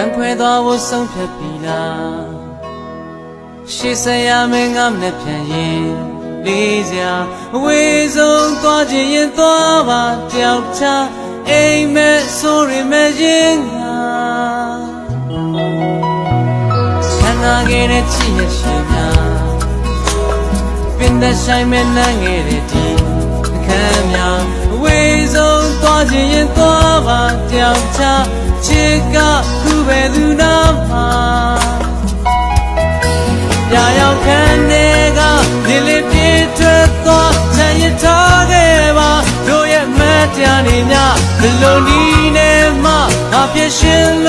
ံခွဲသွားဖို့ဆုံးဖြတ်ပြီလားရှေ့ဆက်ရမယ်ငါမနဲ့ပြန်ရင်လေးစရာအဝေးဆုံးသွားခြင်းရင်သွားပါတယောက်ချအိမ်မဲ့ဆိုရမယ်ရင်ငါဆန္ဒခဲ့တဲ့ချစ်ရရှင်များပင်သက်ဆိုင်မဲ့နန်းငယ်တဲ့ဒီအခမ်းများအဝေးဆုံးသွားခြင်းရင်သွားပါတယောက်ချချစ် ကခုပဲသူနာမှာရာရောက်ခံနေကဒီလေးပြေးထွက်သွားချမ်းရထားခဲ့ပါတို့ရဲ့မတ်တရားနေများဘယ်လိုနီးနေမှငါပြည့်ရှင်လ